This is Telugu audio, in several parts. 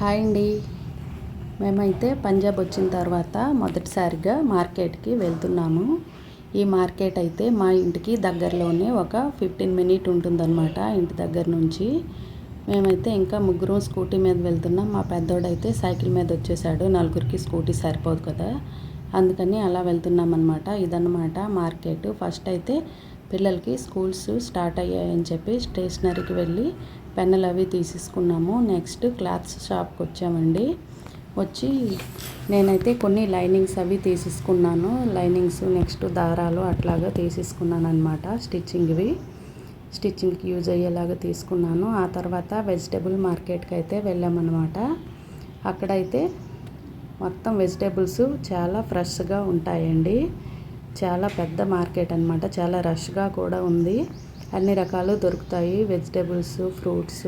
హాయ్ అండి. మేమైతే పంజాబ్ వచ్చిన తర్వాత మొదటిసారిగా మార్కెట్కి వెళ్తున్నాము. ఈ మార్కెట్ అయితే మా ఇంటికి దగ్గరలోనే ఒక ఫిఫ్టీన్ మినిట్ ఉంటుందన్నమాట ఇంటి దగ్గర నుంచి. మేమైతే ఇంకా ముగ్గురు స్కూటీ మీద వెళ్తున్నాం. మా పెద్దోడైతే సైకిల్ మీద వచ్చేసాడు. నలుగురికి స్కూటీ సరిపోదు కదా. అందుకని అలా వెళ్తున్నాం అనమాట ఇదన్నమాట మార్కెట్. ఫస్ట్ అయితే పిల్లలకి స్కూల్స్ స్టార్ట్ అయ్యాయని చెప్పి స్టేషనరీకి వెళ్ళి పెన్నులు అవి తీసేసుకున్నాము. నెక్స్ట్ క్లాత్స్ షాప్కి వచ్చామండి. వచ్చి నేనైతే కొన్ని లైనింగ్స్ అవి తీసేసుకున్నాను. లైనింగ్స్ నెక్స్ట్ దారాలు అట్లాగా తీసేసుకున్నాను అనమాట స్టిచ్చింగ్వి స్టిచ్చింగ్కి యూజ్ అయ్యేలాగా తీసుకున్నాను. ఆ తర్వాత వెజిటేబుల్ మార్కెట్కి అయితే వెళ్ళామన్నమాట. అక్కడైతే మొత్తం వెజిటేబుల్స్ చాలా ఫ్రెష్గా ఉంటాయండి. చాలా పెద్ద మార్కెట్ అనమాట చాలా రష్గా కూడా ఉంది. అన్ని రకాలు దొరుకుతాయి. వెజిటేబుల్స్ ఫ్రూట్స్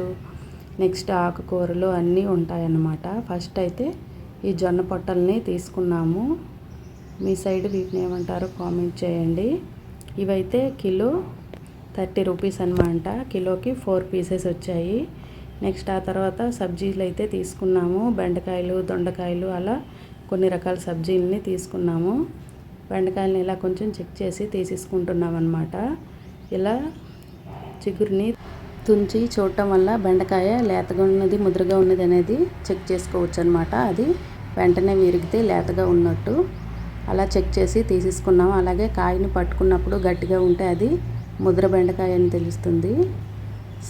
నెక్స్ట్ ఆకుకూరలు అన్నీ ఉంటాయన్నమాట. ఫస్ట్ అయితే ఈ జొన్న పొట్టల్ని తీసుకున్నాము. మీ సైడ్ వీటిని ఏమంటారో కామెంట్ చేయండి. ఇవైతే కిలో థర్టీ రూపీస్ అనమాట కిలోకి ఫోర్ పీసెస్ వచ్చాయి. నెక్స్ట్ ఆ తర్వాత సబ్జీలు అయితే తీసుకున్నాము. బెండకాయలు దొండకాయలు అలా కొన్ని రకాల సబ్జీలని తీసుకున్నాము. బెండకాయలను ఇలా కొంచెం చెక్ చేసి తీసేసుకుంటున్నాం అనమాట ఇలా చిగురిని తుంచి చూడటం వల్ల బెండకాయ లేతగా ఉన్నది ముద్రగా ఉన్నది అనేది చెక్ చేసుకోవచ్చు అనమాట అది వెంటనే విరిగితే లేతగా ఉన్నట్టు అలా చెక్ చేసి తీసేసుకున్నాము అలాగే కాయని పట్టుకున్నప్పుడు గట్టిగా ఉంటే అది ముద్ర బెండకాయ అని తెలుస్తుంది.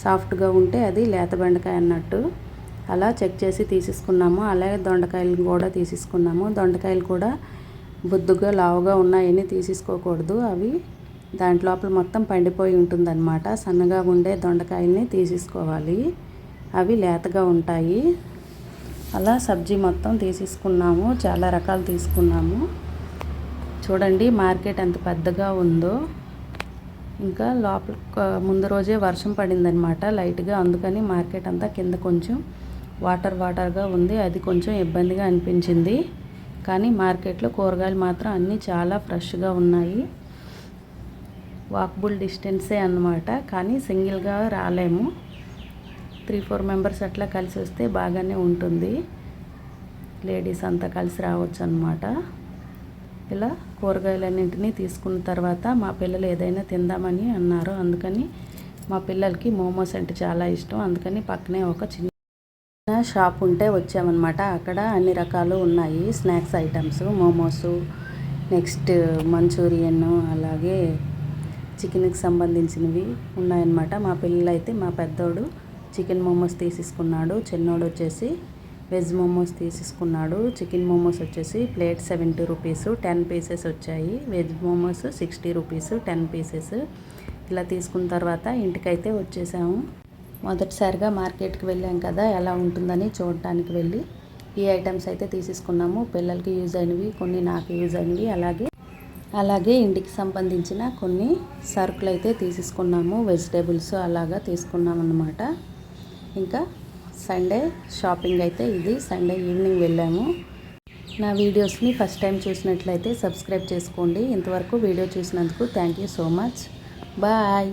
సాఫ్ట్గా ఉంటే అది లేత బెండకాయ అన్నట్టు అలా చెక్ చేసి తీసేసుకున్నాము. అలాగే దొండకాయలు కూడా తీసేసుకున్నాము. దొండకాయలు కూడా బుద్దుగా లావుగా ఉన్నాయని తీసేసుకోకూడదు. అవి దాంట్ లోపల మొత్తం పండిపోయి ఉంటుందన్నమాట. సన్నగా ఉండే దొండకాయల్ని తీసేసుకోవాలి. అవి లేతగా ఉంటాయి. అలా సబ్జీ మొత్తం తీసేసుకున్నాము. చాలా రకాలు తీసుకున్నాము. చూడండి మార్కెట్ ఎంత పెద్దగా ఉందో. ఇంకా లోపల ముందు రోజే వర్షం పడిందనమాట లైట్గా. అందుకని మార్కెట్ అంతా కింద కొంచెం వాటర్ వాటర్గా ఉంది. అది కొంచెం ఇబ్బందిగా అనిపించింది. కానీ మార్కెట్లో కూరగాయలు మాత్రం అన్నీ చాలా ఫ్రెష్గా ఉన్నాయి. వాక్బుల్ డిస్టెన్సే అన్నమాట. కానీ సింగిల్గా రాలేము. త్రీ ఫోర్ మెంబర్స్ అట్లా కలిసి వస్తే బాగానే ఉంటుంది. లేడీస్ అంతా కలిసి రావచ్చు అనమాట ఇలా కూరగాయలన్నింటినీ తీసుకున్న తర్వాత మా పిల్లలు ఏదైనా తిందామని అన్నారు అందుకని మా పిల్లలకి మోమోస్ అంటే చాలా ఇష్టం. అందుకని పక్కనే ఒక చిన్న షాప్ ఉంటే వచ్చామన్నమాట. అక్కడ అన్ని రకాలు ఉన్నాయి. Snacks items momos next Manchurian అలాగే చికెన్కి సంబంధించినవి ఉన్నాయన్నమాట. మా పిల్లలు అయితే మా పెద్దోడు చికెన్ మోమోస్ తీసేసుకున్నాడు. చిన్నోడు వచ్చేసి వెజ్ మోమోస్ తీసేసుకున్నాడు. చికెన్ మోమోస్ వచ్చేసి plate seventy rupees ten pieces వచ్చాయి. Veg momos sixty rupees ten pieces. ఇలా తీసుకున్న తర్వాత ఇంటికైతే వచ్చేసాము. మొదటిసారిగా మార్కెట్కి వెళ్ళాం కదా ఎలా ఉంటుందని చూడటానికి వెళ్ళి ఈ ఐటమ్స్ అయితే తీసేసుకున్నాము. పిల్లలకి యూజ్ అయినవి కొన్ని నాకు యూజ్ అయినవి అలాగే అలాగే ఇంటికి సంబంధించిన కొన్ని సరుకులు అయితే తీసేసుకున్నాము. వెజిటేబుల్స్ అలాగా తీసుకున్నాం అన్నమాట ఇంకా సండే షాపింగ్ అయితే ఇది. సండే ఈవినింగ్ వెళ్ళాము. నా వీడియోస్ని ఫస్ట్ టైం చూసినట్లయితే సబ్స్క్రైబ్ చేసుకోండి. ఇంతవరకు వీడియో చూసినందుకు thank you so much. Bye.